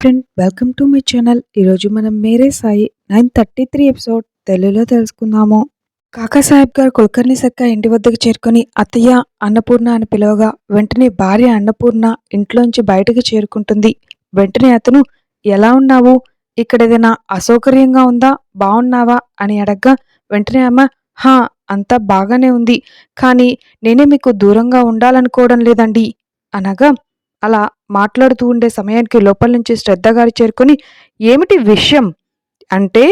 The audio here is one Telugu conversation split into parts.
Friend welcome to my channel. ఈరోజు మనం Mere Sai nine thirty three episode తెలుగులో తెలుసుకుందాము. కాకాసాహెబ్ గారు కుల్కర్ణి సక్క ఇంటి వద్దకు చేరుకొని అత్తయ్య అన్నపూర్ణ అని పిలవగా వెంటనే భార్య అన్నపూర్ణ ఇంట్లోంచి బయటకు చేరుకుంటుంది. వెంటనే అతను ఎలా ఉన్నావు? ఇక్కడ ఏదైనా అసౌకర్యంగా ఉందా? బాగున్నావా? అని అడగ్గా వెంటనే అమ్మ హా అంతా బాగానే ఉంది. కానీ నేనే మీకు దూరంగా ఉండాలనుకోవడం లేదండి. అనగా అలా మాట్లాడుతూ ఉండే సమయానికి లోపల నుంచి శ్రద్ధగారు చేరుకొని ఏమిటి విషయం? అంటే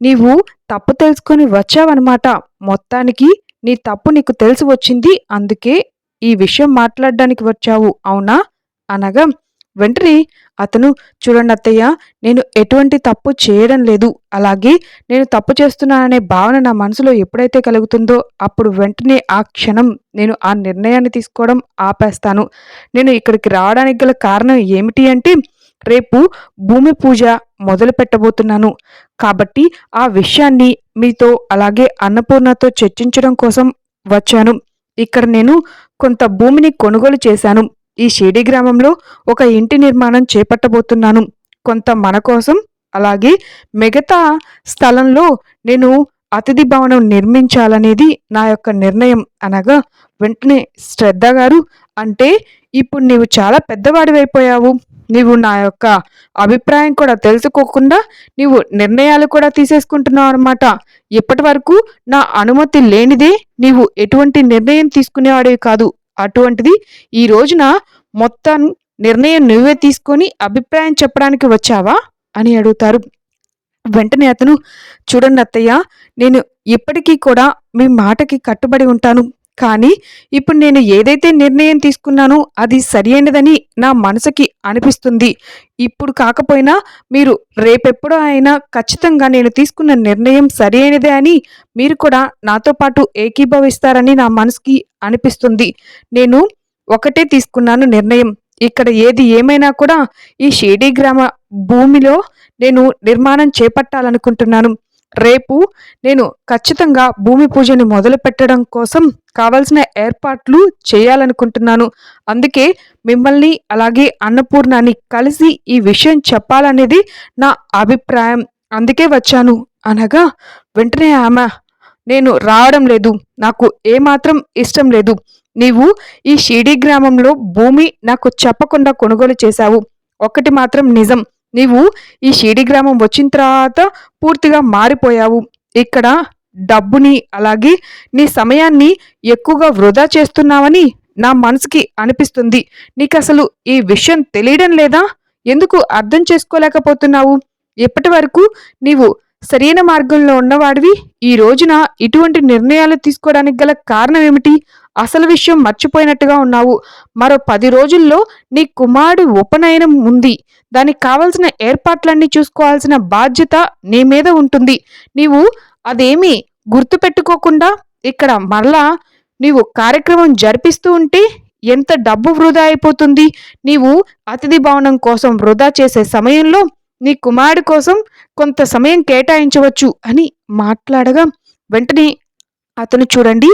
నీవు తప్పు తెలుసుకొని వచ్చావన్నమాట. మొత్తానికి నీ తప్పు నీకు తెలిసి వచ్చింది. అందుకే ఈ విషయం మాట్లాడడానికి వచ్చావు. అవునా? అనగా వెంటనే అతను చూడండి అత్తయ్య నేను ఎటువంటి తప్పు చేయడం లేదు. అలాగే నేను తప్పు చేస్తున్నాననే భావన నా మనసులో ఎప్పుడైతే కలుగుతుందో అప్పుడు వెంటనే ఆ క్షణం నేను ఆ నిర్ణయాన్ని తీసుకోవడం ఆపేస్తాను. నేను ఇక్కడికి రావడానికి గల కారణం ఏమిటి అంటే రేపు భూమి పూజ మొదలు పెట్టబోతున్నాను కాబట్టి ఆ విషయాన్ని మీతో అలాగే అన్నపూర్ణతో చర్చించడం కోసం వచ్చాను. ఇక్కడ నేను కొంత భూమిని కొనుగోలు చేశాను. ఈ షిరిడి గ్రామంలో ఒక ఇంటి నిర్మాణం చేపట్టబోతున్నాను. కొంత మన కోసం అలాగే మిగతా స్థలంలో నేను అతిథి భవనం నిర్మించాలనేది నా యొక్క నిర్ణయం అనగా వెంటనే శ్రద్ధ గారు అంటే ఇప్పుడు నీవు చాలా పెద్దవాడివైపోయావు. నీవు నా యొక్క అభిప్రాయం కూడా తెలుసుకోకుండా నీవు నిర్ణయాలు కూడా తీసేసుకుంటున్నావు అనమాట ఇప్పటి వరకు నా అనుమతి లేనిదే నీవు ఎటువంటి నిర్ణయం తీసుకునేవాడివి కాదు. అటువంటిది ఈ రోజున మొత్తం నిర్ణయం నువ్వే తీసుకొని అభిప్రాయం చెప్పడానికి వచ్చావా అని అడుగుతారు. వెంటనే అతను చూడండి అత్తయ్య నేను ఇప్పటికీ కూడా మీ మాటకి కట్టుబడి ఉంటాను. కానీ ఇప్పుడు నేను ఏదైతే నిర్ణయం తీసుకున్నానో అది సరైనదని నా మనసుకి అనిపిస్తుంది. ఇప్పుడు కాకపోయినా మీరు రేపెప్పుడో అయినా ఖచ్చితంగా నేను తీసుకున్న నిర్ణయం సరైనదే అని మీరు కూడా నాతో పాటు ఏకీభవిస్తారని నా మనసుకి అనిపిస్తుంది. నేను ఒకటే తీసుకున్నాను నిర్ణయం. ఇక్కడ ఏది ఏమైనా కూడా ఈ షేడీ గ్రామ భూమిలో నేను నిర్మాణం చేపట్టాలనుకుంటున్నాను. రేపు నేను ఖచ్చితంగా భూమి పూజని మొదలు పెట్టడం కోసం కావలసిన ఏర్పాట్లు చేయాలనుకుంటున్నాను. అందుకే మిమ్మల్ని అలాగే అన్నపూర్ణాన్ని కలిసి ఈ విషయం చెప్పాలనేది నా అభిప్రాయం. అందుకే వచ్చాను. అనగా వెంటనే ఆమె నేను రావడం లేదు. నాకు ఏమాత్రం ఇష్టం లేదు. నీవు ఈ షిడి గ్రామంలో భూమి నాకు చెప్పకుండా కొనుగోలు చేశావు. ఒకటి మాత్రం నిజం. నీవు ఈ షిడి గ్రామం వచ్చిన తర్వాత పూర్తిగా మారిపోయావు. ఇక్కడ డబ్బుని అలాగే నీ సమయాన్ని ఎక్కువగా వృధా చేస్తున్నావని నా మనసుకి అనిపిస్తుంది. నీకు అసలు ఈ విషయం తెలియడం లేదా? ఎందుకు అర్థం చేసుకోలేకపోతున్నావు? ఇప్పటి వరకు నీవు సరైన మార్గంలో ఉన్నవాడివి? ఈ రోజున ఇటువంటి నిర్ణయాలు తీసుకోవడానికి గల కారణం ఏమిటి? అసలు విషయం మర్చిపోయినట్టుగా ఉన్నావు. మరో పది రోజుల్లో నీ కుమారుడు ఉపనయనం ఉంది. దానికి కావలసిన ఏర్పాట్లన్నీ చూసుకోవాల్సిన బాధ్యత నీ మీద ఉంటుంది. నీవు అదేమి గుర్తుపెట్టుకోకుండా ఇక్కడ మళ్ళా నీవు కార్యక్రమం జరిపిస్తూ ఉంటే ఎంత డబ్బు వృధా అయిపోతుంది? నీవు అతిథి భవనం కోసం వృధా చేసే సమయంలో నీ కుమారుడి కోసం కొంత సమయం కేటాయించవచ్చు అని మాట్లాడగా వెంటనే అతను చూడండి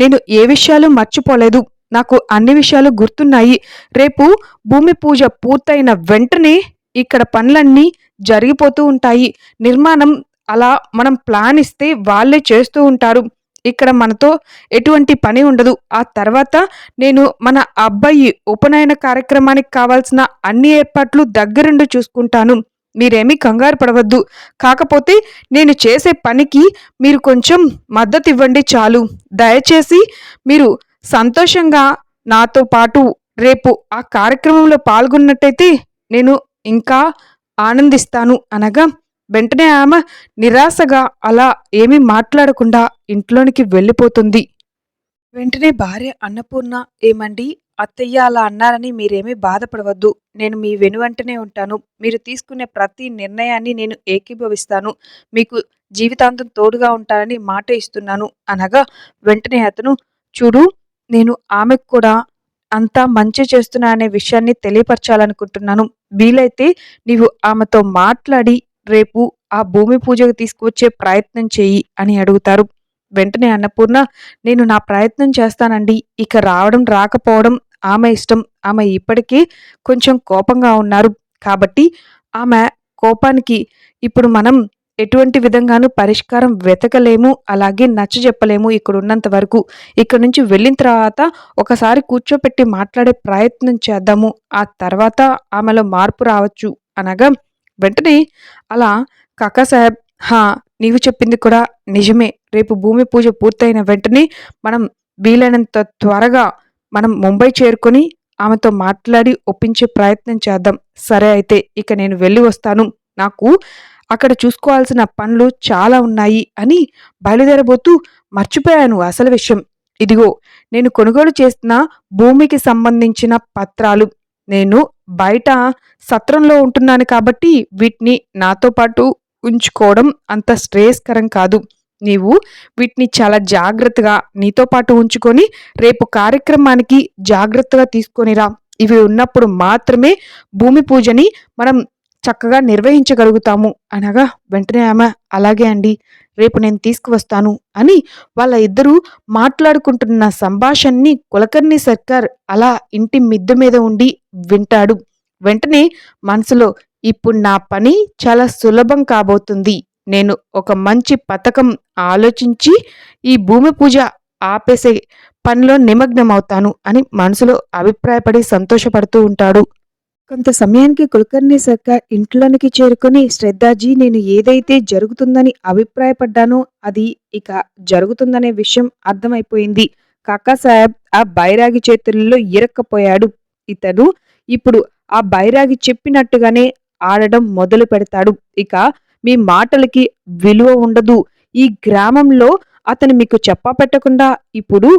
నేను ఏ విషయాలు మర్చిపోలేదు. నాకు అన్ని విషయాలు గుర్తున్నాయి. రేపు భూమి పూజ పూర్తయిన వెంటనే ఇక్కడ పనులన్నీ జరిగిపోతూ ఉంటాయి. నిర్మాణం అలా మనం ప్లాన్ ఇస్తే వాళ్ళే చేస్తూ ఉంటారు. ఇక్కడ మనతో ఎటువంటి పని ఉండదు. ఆ తర్వాత నేను మన అబ్బాయి ఉపనయన కార్యక్రమానికి కావాల్సిన అన్ని ఏర్పాట్లు దగ్గరుండి చూసుకుంటాను. మీరేమీ కంగారు పడవద్దు. కాకపోతే నేను చేసే పనికి మీరు కొంచెం మద్దతు ఇవ్వండి చాలు. దయచేసి మీరు సంతోషంగా నాతో పాటు రేపు ఆ కార్యక్రమంలో పాల్గొన్నట్టయితే నేను ఇంకా ఆనందిస్తాను అనగా వెంటనే ఆమె నిరాశగా అలా ఏమీ మాట్లాడకుండా ఇంట్లోనికి వెళ్ళిపోతుంది. వెంటనే భార్య అన్నపూర్ణ ఏమండి? అత్తయ్య అలా అన్నారని మీరేమీ బాధపడవద్దు. నేను మీ వెనువంటనే ఉంటాను. మీరు తీసుకునే ప్రతి నిర్ణయాన్ని నేను ఏకీభవిస్తాను. మీకు జీవితాంతం తోడుగా ఉంటానని మాట ఇస్తున్నాను. అనగా వెంటనే అతను చూడు నేను ఆమెకు కూడా అంతా మంచి చేస్తున్నా అనే విషయాన్ని తెలియపరచాలనుకుంటున్నాను. వీలైతే నీవు ఆమెతో మాట్లాడి రేపు ఆ భూమి పూజకు తీసుకువచ్చే ప్రయత్నం చేయి అని అడుగుతారు. వెంటనే అన్నపూర్ణ నేను నా ప్రయత్నం చేస్తానండి. ఇక రావడం రాకపోవడం ఆమె ఇష్టం. ఆమె ఇప్పటికీ కొంచెం కోపంగా ఉన్నారు. కాబట్టి ఆమె కోపానికి ఇప్పుడు మనం ఎటువంటి విధంగానూ పరిష్కారం వెతకలేము. అలాగే నచ్చజెప్పలేము ఇక్కడ ఉన్నంత వరకు. ఇక్కడ నుంచి వెళ్ళిన తర్వాత ఒకసారి కూర్చోపెట్టి మాట్లాడే ప్రయత్నం చేద్దాము. ఆ తర్వాత ఆమెలో మార్పు రావచ్చు అనగా వెంటనే అలా కాకా సాహెబ్ హా నీవు చెప్పింది కూడా నిజమే. రేపు భూమి పూజ పూర్తయిన వెంటనే మనం వీలైనంత త్వరగా మనం ముంబై చేరుకొని ఆమెతో మాట్లాడి ఒప్పించే ప్రయత్నం చేద్దాం. సరే అయితే ఇక నేను వెళ్ళి వస్తాను. నాకు అక్కడ చూసుకోవాల్సిన పనులు చాలా ఉన్నాయి అని బయలుదేరబోతూ మర్చిపోయాను అసలు విషయం. ఇదిగో నేను కొనుగోలు చేసిన భూమికి సంబంధించిన పత్రాలు నేను బయట సత్రంలో ఉంటున్నాను కాబట్టి వీటిని నాతో పాటు ఉంచుకోవడం అంత శ్రేయస్కరం కాదు. నీవు వీటిని చాలా జాగ్రత్తగా నీతో పాటు ఉంచుకొని రేపు కార్యక్రమానికి జాగ్రత్తగా తీసుకొనిరా ఇవి ఉన్నప్పుడు మాత్రమే భూమి పూజని మనం చక్కగా నిర్వహించగలుగుతాము. అనగా వెంటనే ఆమె అలాగే అండి. రేపు నేను తీసుకువస్తాను అని వాళ్ళ ఇద్దరూ మాట్లాడుకుంటున్న సంభాషణని కులకర్ణి సర్కార్ అలా ఇంటి మిద్దె మీద ఉండి వింటాడు. వెంటనే మనసులో ఇప్పుడు నా పని చాలా సులభం కాబోతుంది. నేను ఒక మంచి పథకం ఆలోచించి ఈ భూమి పూజ ఆపేసే పనిలో నిమగ్నమవుతాను అని మనసులో అభిప్రాయపడి సంతోషపడుతూ ఉంటాడు. కొంత సమయానికి కులకర్ణి సర్కార్ ఇంట్లోనికి చేరుకొని శ్రద్ధాజీ నేను ఏదైతే జరుగుతుందని అభిప్రాయపడ్డానో అది ఇక జరుగుతుందనే విషయం అర్థమైపోయింది. కాకా సాహెబ్ ఆ బైరాగి చేతుల్లో ఇరక్కపోయాడు. ఇతను ఇప్పుడు ఆ బైరాగి చెప్పినట్టుగానే ఆడడం మొదలు పెడతాడు. ఇక మీ మాటలకి విలువ ఉండదు. ఈ గ్రామంలో అతను మీకు చెప్పపెట్టకుండా ఇప్పుడు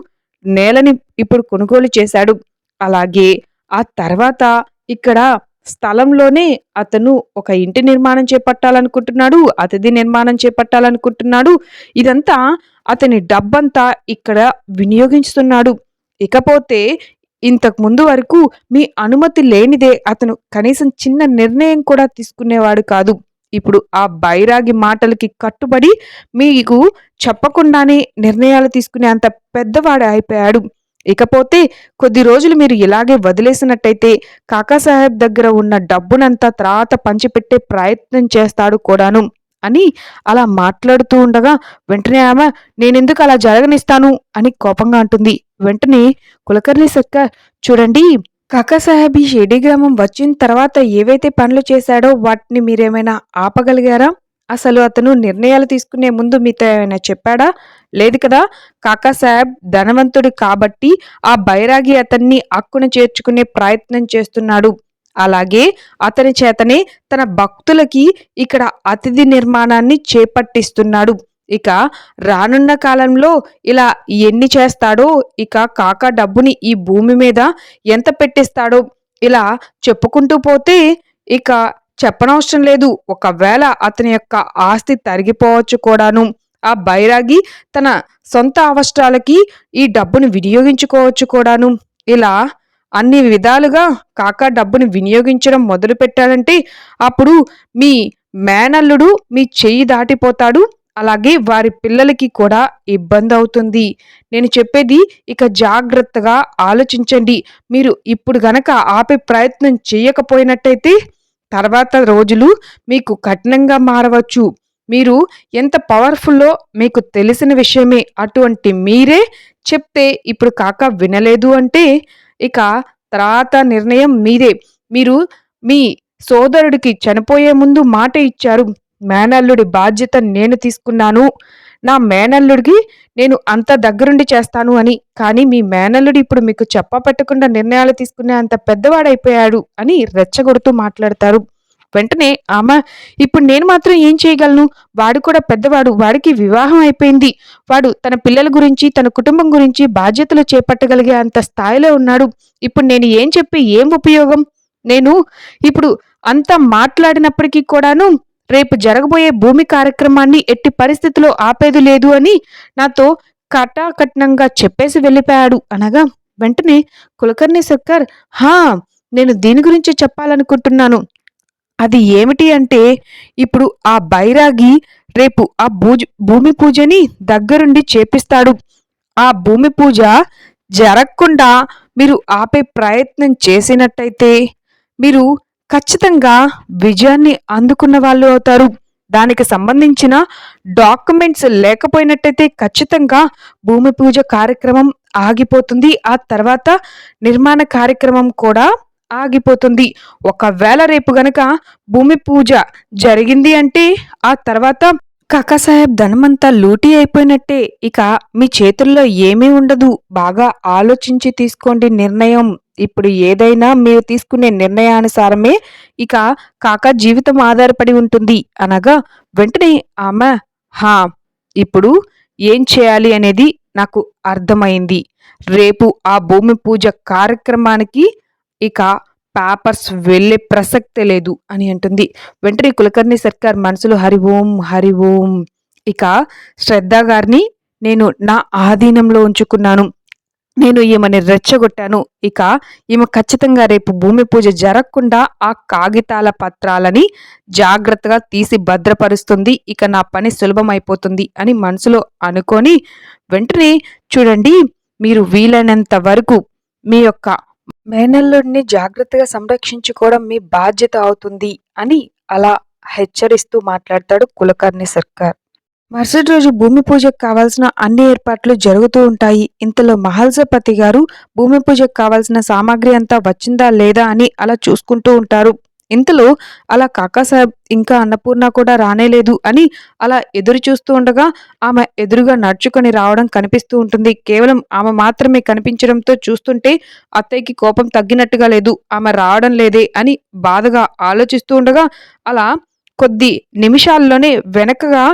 నేలని ఇప్పుడు కొనుగోలు చేశాడు. అలాగే ఆ తర్వాత ఇక్కడ స్థలంలోనే అతను ఒక ఇంటి నిర్మాణం చేపట్టాలనుకుంటున్నాడు అతిథి నిర్మాణం చేపట్టాలనుకుంటున్నాడు. ఇదంతా అతని డబ్బంతా ఇక్కడ వినియోగించుతున్నాడు. ఇకపోతే ఇంతకు ముందు వరకు మీ అనుమతి లేనిదే అతను కనీసం చిన్న నిర్ణయం కూడా తీసుకునేవాడు కాదు. ఇప్పుడు ఆ బైరాగి మాటలకి కట్టుబడి మీకు చెప్పకుండానే నిర్ణయాలు తీసుకునే అంత పెద్దవాడు అయిపోయాడు. ఇకపోతే కొద్ది రోజులు మీరు ఇలాగే వదిలేసినట్టయితే కాకాసాహెబ్ దగ్గర ఉన్న డబ్బునంతా తర్వాత పంచిపెట్టే ప్రయత్నం చేస్తాడు కూడాను అని అలా మాట్లాడుతూ ఉండగా వెంటనే ఆమె నేనెందుకు అలా జరగనిస్తాను? అని కోపంగా అంటుంది. వెంటనే కులకర్ణి సర్కార్ చూడండి కాకాసాహెబ్ ఈ షిర్డీ గ్రామం వచ్చిన తర్వాత ఏవైతే పనులు చేశాడో వాటిని మీరేమైనా ఆపగలిగారా? అసలు అతను నిర్ణయాలు తీసుకునే ముందు మీతో ఏమైనా చెప్పాడా? లేదు కదా. కాకాసాహెబ్ ధనవంతుడు కాబట్టి ఆ బైరాగి అతన్ని అక్కున చేర్చుకునే ప్రయత్నం చేస్తున్నాడు. అలాగే అతని చేతనే తన భక్తులకి ఇక్కడ అతిథి నిర్మాణాన్ని చేపట్టిస్తున్నాడు. ఇక రానున్న కాలంలో ఇలా ఎన్ని చేస్తాడో ఇక కాక డబ్బుని ఈ భూమి మీద ఎంత పెట్టిస్తాడో ఇలా చెప్పుకుంటూ పోతే ఇక చెప్పనవసరం లేదు. ఒకవేళ అతని యొక్క ఆస్తి తరిగిపోవచ్చు కూడాను. ఆ బైరాగి తన సొంత అవసరాలకి ఈ డబ్బును వినియోగించుకోవచ్చు కూడాను. ఇలా అన్ని విధాలుగా కాకా డబ్బును వినియోగించడం మొదలు పెట్టాడంటే అప్పుడు మీ మేనల్లుడు మీ చెయ్యి దాటిపోతాడు. అలాగే వారి పిల్లలకి కూడా ఇబ్బంది అవుతుంది. నేను చెప్పేది ఇక జాగ్రత్తగా ఆలోచించండి. మీరు ఇప్పుడు గనక ఆపే ప్రయత్నం చేయకపోయినట్టయితే తర్వాత రోజులు మీకు కఠినంగా మారవచ్చు. మీరు ఎంత పవర్ఫుల్లో మీకు తెలిసిన విషయమే అటువంటి మీరే చెప్తే ఇప్పుడు కాక వినలేదు అంటే ఇక తర్వాత నిర్ణయం మీదే. మీరు మీ సోదరుడికి చనిపోయే ముందు మాట ఇచ్చారు. మేనల్లుడి బాధ్యత నేను తీసుకున్నాను. నా మేనల్లుడికి నేను అంత దగ్గరుండి చేస్తాను అని కానీ మీ మేనల్లుడు ఇప్పుడు మీకు చెప్పపెట్టకుండా నిర్ణయాలు తీసుకునే అంత పెద్దవాడైపోయాడు అని రెచ్చగొడుతూ మాట్లాడతారు. వెంటనే ఆమె ఇప్పుడు నేను మాత్రం ఏం చేయగలను? వాడు కూడా పెద్దవాడు వాడికి వివాహం అయిపోయింది. వాడు తన పిల్లల గురించి తన కుటుంబం గురించి బాధ్యతలు చేపట్టగలిగే అంత స్థాయిలో ఉన్నాడు. ఇప్పుడు నేను ఏం చెప్పి ఏం ఉపయోగం? నేను ఇప్పుడు అంత మాట్లాడినప్పటికీ కూడాను రేపు జరగబోయే భూమి కార్యక్రమాన్ని ఎట్టి పరిస్థితిలో ఆపేది లేదు అని నాతో కటాకట్నంగా చెప్పేసి వెళ్ళిపోయాడు. అనగా వెంటనే కులకర్ణి సర్కార్ హా నేను దీని గురించి చెప్పాలనుకుంటున్నాను. అది ఏమిటి అంటే ఇప్పుడు ఆ బైరాగి రేపు ఆ భూజ భూమి పూజని దగ్గరుండి చేపిస్తాడు. ఆ భూమి పూజ జరగకుండా మీరు ఆపే ప్రయత్నం చేసినట్టయితే మీరు ఖచ్చితంగా విజయాన్ని అందుకున్న వాళ్ళు అవుతారు. దానికి సంబంధించిన డాక్యుమెంట్స్ లేకపోయినట్టయితే ఖచ్చితంగా భూమి పూజ కార్యక్రమం ఆగిపోతుంది. ఆ తర్వాత నిర్మాణ కార్యక్రమం కూడా ఆగిపోతుంది. ఒకవేళ రేపు గనక భూమి పూజ జరిగింది అంటే ఆ తర్వాత కాకాసాహెబ్ ధనమంతా లూటీ అయిపోయినట్టే. ఇక మీ చేతుల్లో ఏమీ ఉండదు. బాగా ఆలోచించి తీసుకోండి నిర్ణయం. ఇప్పుడు ఏదైనా మీరు తీసుకునే నిర్ణయానుసారమే ఇక కాకా జీవితం ఆధారపడి ఉంటుంది అనగా వెంటనే ఆమె హా ఇప్పుడు ఏం చేయాలి అనేది నాకు అర్థమైంది. రేపు ఆ భూమి పూజ కార్యక్రమానికి ఇక పేపర్స్ వెళ్ళే ప్రసక్తే లేదు అని అంటుంది. వెంటనే కులకర్ణి సర్కార్ మనసులో హరి ఓం హరి ఓం. ఇక శ్రద్ధ గారిని నేను నా ఆధీనంలో ఉంచుకున్నాను. నేను ఈమెని రెచ్చగొట్టాను. ఇక ఈమె ఖచ్చితంగా రేపు భూమి పూజ జరగకుండా ఆ కాగితాల పత్రాలని జాగ్రత్తగా తీసి భద్రపరుస్తుంది. ఇక నా పని సులభమైపోతుంది అని మనసులో అనుకొని వెంటనే చూడండి మీరు వీలైనంత వరకు మీ యొక్క మేనల్లుడిని జాగ్రత్తగా సంరక్షించుకోవడం మీ బాధ్యత అవుతుంది అని అలా హెచ్చరిస్తూ మాట్లాడతాడు కులకర్ణి సర్కార్. మరుసటి రోజు భూమి పూజకు కావాల్సిన అన్ని ఏర్పాట్లు జరుగుతూ ఉంటాయి. ఇంతలో మహల్సపతి గారు భూమి పూజకు కావాల్సిన సామాగ్రి అంతా వచ్చిందా లేదా అని అలా చూసుకుంటూ ఉంటారు. ఇంతలో అలా కాకాసాహెబ్ ఇంకా అన్నపూర్ణ కూడా రానేలేదు అని అలా ఎదురు చూస్తూ ఉండగా ఆమె ఎదురుగా నడుచుకొని రావడం కనిపిస్తూ ఉంటుంది. కేవలం ఆమె మాత్రమే కనిపించడంతో చూస్తుంటే అత్తయ్యకి కోపం తగ్గినట్టుగా లేదు. ఆమె రావడం లేదే అని బాధగా ఆలోచిస్తూ ఉండగా అలా కొద్ది నిమిషాల్లోనే వెనకగా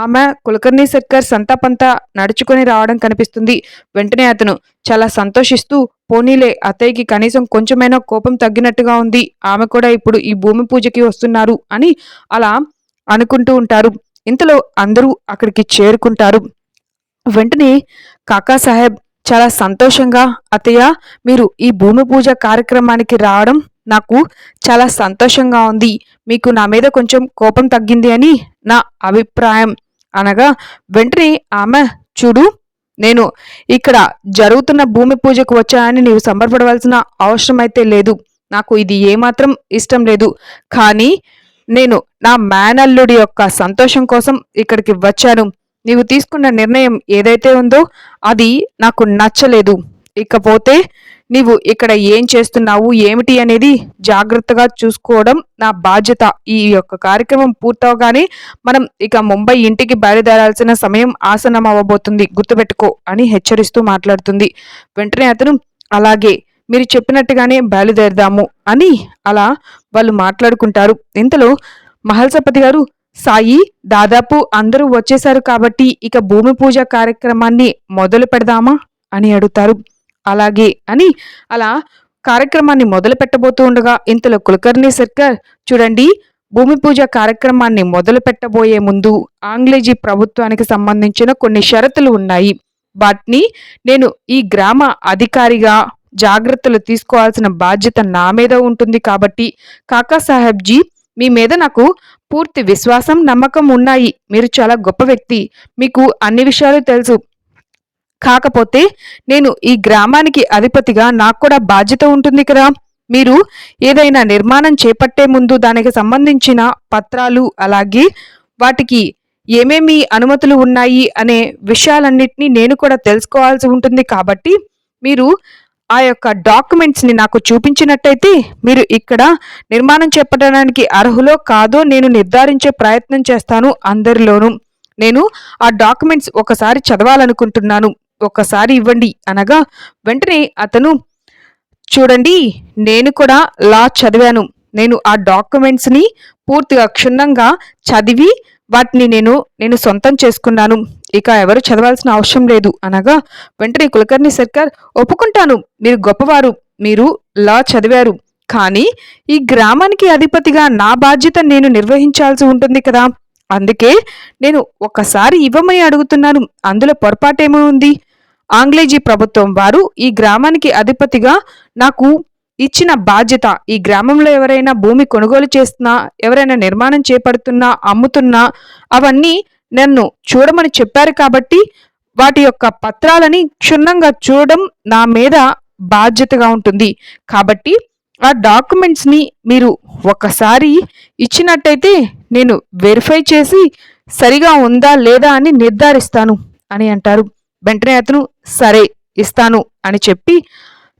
ఆమె కులకర్ణి సర్కార్ సంతాపంతా నడుచుకొని రావడం కనిపిస్తుంది. వెంటనే అతను చాలా సంతోషిస్తూ పోనీలే అత్తయ్యకి కనీసం కొంచెమైనా కోపం తగ్గినట్టుగా ఉంది. ఆమె కూడా ఇప్పుడు ఈ భూమి పూజకి వస్తున్నారు అని అలా అనుకుంటూ ఉంటారు. ఇంతలో అందరూ అక్కడికి చేరుకుంటారు. వెంటనే కాకా సాహెబ్ చాలా సంతోషంగా అతయ్య మీరు ఈ భూమి పూజ కార్యక్రమానికి రావడం నాకు చాలా సంతోషంగా ఉంది. మీకు నా మీద కొంచెం కోపం తగ్గింది అని నా అభిప్రాయం. అనగా వెంటనే ఆమె చూడు నేను ఇక్కడ జరుగుతున్న భూమి పూజకు వచ్చానని నీవు సంబరపడవలసిన అవసరం అయితే లేదు. నాకు ఇది ఏమాత్రం ఇష్టం లేదు. కానీ నేను నా మేనల్లుడి యొక్క సంతోషం కోసం ఇక్కడికి వచ్చాను. నీవు తీసుకున్న నిర్ణయం ఏదైతే ఉందో అది నాకు నచ్చలేదు. ఇకపోతే నీవు ఇక్కడ ఏం చేస్తున్నావు? ఏమిటి అనేది జాగ్రత్తగా చూసుకోవడం నా బాధ్యత. ఈ యొక్క కార్యక్రమం పూర్తవగానే మనం ఇక ముంబై ఇంటికి బయలుదేరాల్సిన సమయం ఆసనం అవ్వబోతుంది గుర్తుపెట్టుకో అని హెచ్చరిస్తూ మాట్లాడుతుంది. వెంటనే అతను అలాగే మీరు చెప్పినట్టుగానే బయలుదేరదాము అని అలా వాళ్ళు మాట్లాడుకుంటారు. ఇంతలో మహల్సపతి గారు సాయి దాదాపు అందరూ వచ్చేశారు కాబట్టి ఇక భూమి పూజ కార్యక్రమాన్ని మొదలు పెడదామా? అని అడుగుతారు. అలాగే అని అలా కార్యక్రమాన్ని మొదలు పెట్టబోతూ ఉండగా ఇంతలో కులకర్ణి సర్కార్ చూడండి భూమి పూజ కార్యక్రమాన్ని మొదలు పెట్టబోయే ముందు ఆంగ్లేజీ ప్రభుత్వానికి సంబంధించిన కొన్ని షరతులు ఉన్నాయి. వాటిని నేను ఈ గ్రామ అధికారిగా జాగ్రత్తలు తీసుకోవాల్సిన బాధ్యత నా మీద ఉంటుంది కాబట్టి కాకా సాహెబ్జీ మీ మీద నాకు పూర్తి విశ్వాసం నమ్మకం ఉన్నాయి. మీరు చాలా గొప్ప వ్యక్తి. మీకు అన్ని విషయాలు తెలుసు. కాకపోతే నేను ఈ గ్రామానికి అధిపతిగా నాకు కూడా బాధ్యత ఉంటుంది కదా. మీరు ఏదైనా నిర్మాణం చేపట్టే ముందు దానికి సంబంధించిన పత్రాలు అలాగే వాటికి ఏమేమి అనుమతులు ఉన్నాయి అనే విషయాలన్నింటినీ నేను కూడా తెలుసుకోవాల్సి ఉంటుంది కాబట్టి మీరు ఆ యొక్క డాక్యుమెంట్స్ని నాకు చూపించినట్టయితే మీరు ఇక్కడ నిర్మాణం చేపట్టడానికి అర్హులో కాదో నేను నిర్ధారించే ప్రయత్నం చేస్తాను అందరిలోనూ. నేను ఆ డాక్యుమెంట్స్ ఒకసారి చదవాలనుకుంటున్నాను. ఒక్కసారి ఇవ్వండి అనగా వెంటనే అతను చూడండి నేను కూడా లా చదివాను. నేను ఆ డాక్యుమెంట్స్ని పూర్తిగా క్షుణ్ణంగా చదివి వాటిని నేను నేను సొంతం చేసుకున్నాను. ఇక ఎవరు చదవాల్సిన అవసరం లేదు. అనగా వెంటనే కులకర్ణి సర్కార్ ఒప్పుకుంటాను. మీరు గొప్పవారు. మీరు లా చదివారు. కానీ ఈ గ్రామానికి అధిపతిగా నా బాధ్యత నేను నిర్వహించాల్సి ఉంటుంది కదా. అందుకే నేను ఒక్కసారి ఇవ్వమని అడుగుతున్నాను. అందులో పొరపాటేమో ఉంది. ఆంగ్లేజీ ప్రభుత్వం వారు ఈ గ్రామానికి అధిపతిగా నాకు ఇచ్చిన బాధ్యత ఈ గ్రామంలో ఎవరైనా భూమి కొనుగోలు చేస్తున్నా ఎవరైనా నిర్మాణం చేపడుతున్నా అమ్ముతున్నా అవన్నీ నన్ను చూడమని చెప్పారు కాబట్టి వాటి యొక్క పత్రాలని క్షుణ్ణంగా చూడడం నా మీద బాధ్యతగా ఉంటుంది. కాబట్టి ఆ డాక్యుమెంట్స్ని మీరు ఒకసారి ఇచ్చినట్టయితే నేను వెరిఫై చేసి సరిగా ఉందా లేదా అని నిర్ధారిస్తాను అని అంటారు. వెంటనే అతను సరే ఇస్తాను అని చెప్పి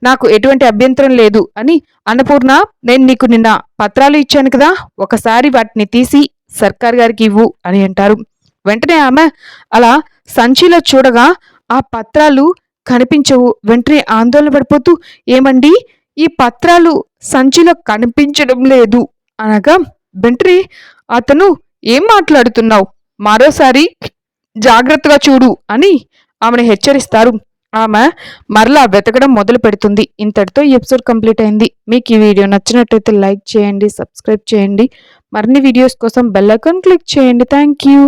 నాకు ఎటువంటి అభ్యంతరం లేదు అని అన్నపూర్ణ నేను నీకు నిన్న పత్రాలు ఇచ్చాను కదా ఒకసారి వాటిని తీసి సర్కార్ గారికి ఇవ్వు అని అంటారు. వెంటనే ఆమె అలా సంచిలో చూడగా ఆ పత్రాలు కనిపించవు. వెంటనే ఆందోళన పడిపోతూ ఏమండి ఈ పత్రాలు సంచిలో కనిపించడం లేదు అనగా వెంటనే అతను ఏం మాట్లాడుతున్నావు? మరోసారి జాగ్రత్తగా చూడు అని ఆమెను హెచ్చరిస్తారు. ఆమె మరలా వెతకడం మొదలు పెడుతుంది. ఇంతటితో ఈ ఎపిసోడ్ కంప్లీట్ అయింది. మీకు ఈ వీడియో నచ్చినట్లయితే లైక్ చేయండి సబ్స్క్రైబ్ చేయండి. మరిన్ని వీడియోస్ కోసం బెల్ ఐకాన్ క్లిక్ చేయండి. Thank you.